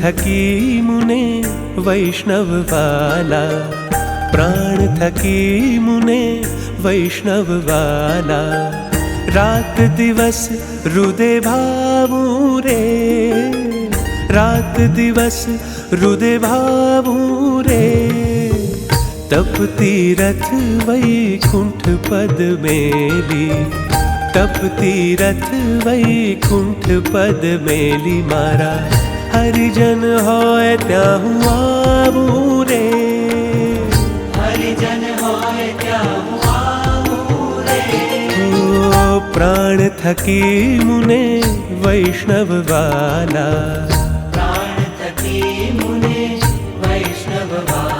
थकी मुने वैष्णव वाला। प्राण थकी मुने वैष्णव वाला। रात दिवस रुदे भावू रे। रात दिवस रुदे भावू रे। तीरथ वैकुंठ पद मेली। तीरथ वैकुंठ पद मेली मारा। હરિજન હોય ત્યાં હું આવું રે પ્રાણ થકી મુને વૈષ્ણવ વાલા પ્રાણ થકી મુને વૈષ્ણવ વાલા